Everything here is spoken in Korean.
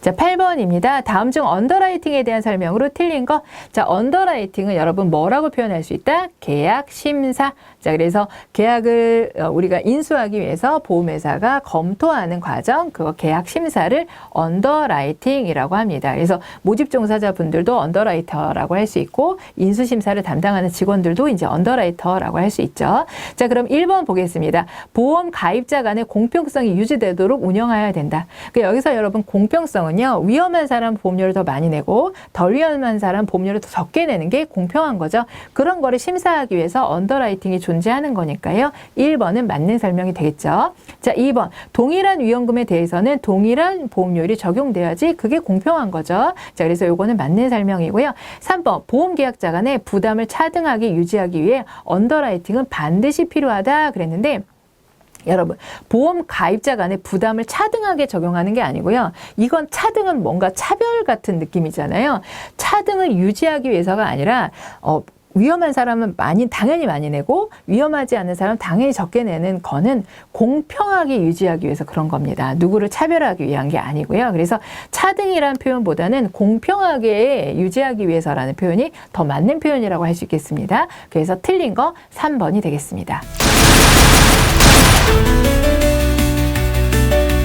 자, 8번입니다. 다음 중 언더라이팅에 대한 설명으로 틀린 거. 자, 언더라이팅은 여러분 뭐라고 표현할 수 있다? 계약 심사. 자, 그래서 계약을 어, 우리가 인수하기 위해서 보험회사가 검토하는 과정, 그거 계약 심사를 언더라이팅이라고 합니다. 그래서 모집 종사자분들도 언더라이터라고 할 수 있고 인수 심사를 담당하는 직원들도 이제 언더라이터라고 할 수 있죠. 자, 그럼 1번 보겠습니다. 보험 가입자 간의 공평성이 유지되도록 운영해야 된다. 그 여기서 여러분 공평성은 요. 위험한 사람 보험료를 더 많이 내고 덜 위험한 사람 보험료를 더 적게 내는 게 공평한 거죠. 그런 거를 심사하기 위해서 언더라이팅이 존재하는 거니까요. 1번은 맞는 설명이 되겠죠. 자, 2번. 동일한 위험금에 대해서는 동일한 보험료율이 적용돼야지 그게 공평한 거죠. 자, 그래서 요거는 맞는 설명이고요. 3번. 보험 계약자 간의 부담을 차등하게 유지하기 위해 언더라이팅은 반드시 필요하다 그랬는데 여러분, 보험 가입자 간의 부담을 차등하게 적용하는 게 아니고요. 이건 차등은 뭔가 차별 같은 느낌이잖아요. 차등을 유지하기 위해서가 아니라, 어, 위험한 사람은 많이, 당연히 많이 내고, 위험하지 않은 사람은 당연히 적게 내는 거는 공평하게 유지하기 위해서 그런 겁니다. 누구를 차별하기 위한 게 아니고요. 그래서 차등이라는 표현보다는 공평하게 유지하기 위해서라는 표현이 더 맞는 표현이라고 할 수 있겠습니다. 그래서 틀린 거 3번이 되겠습니다.